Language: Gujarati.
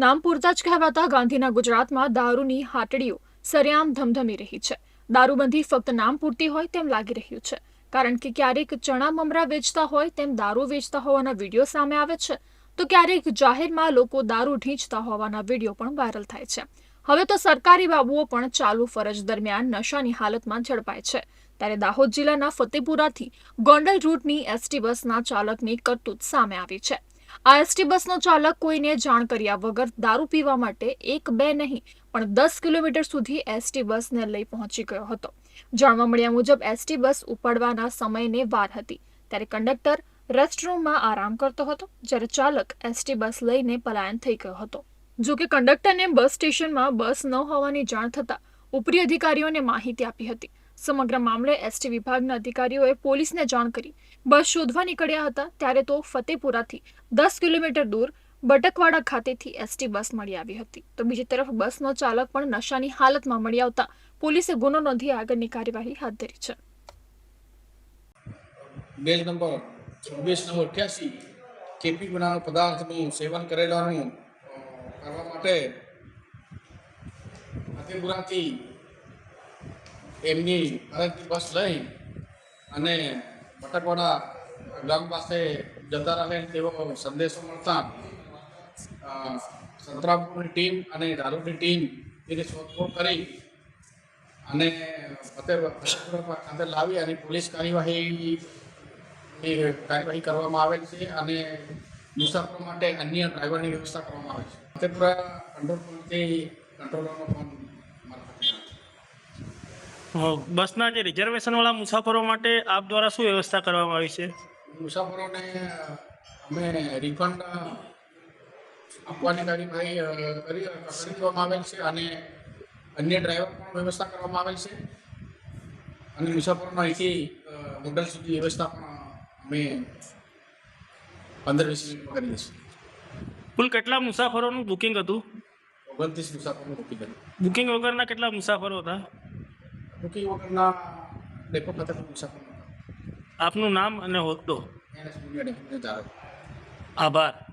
નામ પૂરતા જ કહેવાતા ગાંધીના ગુજરાતમાં દારૂની હાટડીઓ સરેઆમ ધમધમી રહી છે. દારૂબંધી ફક્ત નામ પૂરતી હોય તેમ લાગી રહ્યું છે. કારણ કે ક્યારેક ચણા મમરા વેચતા હોય તેમ દારૂ વેચતા હોવાના વીડિયો સામે આવે છે, તો ક્યારેક જાહેરમાં લોકો દારૂ ઢીંચતા હોવાના વીડિયો પણ વાયરલ થાય છે. હવે તો સરકારી બાબુઓ પણ ચાલુ ફરજ દરમિયાન નશાની હાલતમાં ઝડપાય છે. ત્યારે દાહોદ જિલ્લાના ફતેપુરાથી ગોંડલ રૂટની એસટી બસના ચાલકની કરતૂત સામે આવી છે. આ એસટી બસનો ચાલક કોઈને જાણ કર્યા વગર દારૂ પીવા માટે એક બે નહીં, પણ દસ કિલોમીટર સુધી એસટી બસને લઈ પહોંચી ગયો હતો. જાણવા મળ્યા મુજબ એસટી બસ ઉપાડવાના સમયને વાર હતી. ત્યારે કંડક્ટર રેસ્ટરૂમમાં આરામ કરતો હતો, જ્યારે ચાલક એસટી બસ લઈને પલાયન થઈ ગયો હતો. જો કે કંડક્ટરને બસ સ્ટેશનમાં બસ ન હોવાની જાણ થતાં ઉપરી અધિકારીઓને માહિતી આપી હતી. સમગ્ર મામલે એસટી વિભાગના અધિકારીઓએ પોલીસને જાણ કરી. બસ શોધવા નીકળ્યા હતા ત્યારે તો ફતેપુરાથી દસ કિલોમીટર દૂર બટકવાડા ખાતેથી એસટી બસ મળી આવી હતી. તો બીજી તરફ બસનો ચાલક પણ નશાની હાલતમાં મળી આવતા પોલીસે ગુનો નોંધી આગળની કાર્યવાહી હાથ ધરી છે. બેલ નંબર છવ્વીસ નવ અઠ્યાસી કેપી બનાવ પદાર્થનું સેવન કરેલાનું કરવા માટે ફતેપુરાથી એમની બસ લઈ અને બટકવાડા ગામ પાસે જતા રહે તેવો સંદેશો મળતા સંતરામપુરની ટીમ અને દારૂની ટીમ એને શોધખોળ કરી અને ફતેપુરા ખાતે લાવી અને પોલીસ કાર્યવાહી કાર્યવાહી કરવામાં આવેલ છે અને મુસાફરો માટે અન્ય ડ્રાઈવરની વ્યવસ્થા કરવામાં આવે છે. ફતેપુરા કંટ્રોલ પોઈન્ટથી કંટ્રોલરનો ફોન બસના જે રિઝર્વેશનવાળા મુસાફરો માટે આપ દ્વારા શું વ્યવસ્થા કરવામાં આવી છે? મુસાફરોને અમે રિફંડ આપવાની કાર્યવાહી અ, કરી કરી આવેલ છે અને અન્ય ડ્રાઈવર પણ વ્યવસ્થા કરવામાં આવેલ છે. અને મુસાફરોમાં અહીંથી હોટલ સુધી વ્યવસ્થા પણ અમે પંદર વીસ મિનિટમાં કરી દઈશું. કુલ કેટલા મુસાફરોનું બુકિંગ હતું? ઓગણત્રીસ મુસાફરોનું બુકિંગ હતું. બુકિંગ વગરના કેટલા મુસાફરો હતા? બુકિંગ વગરના ડેપો ખાતે આપનું નામ અને હોદ્દો. આભાર.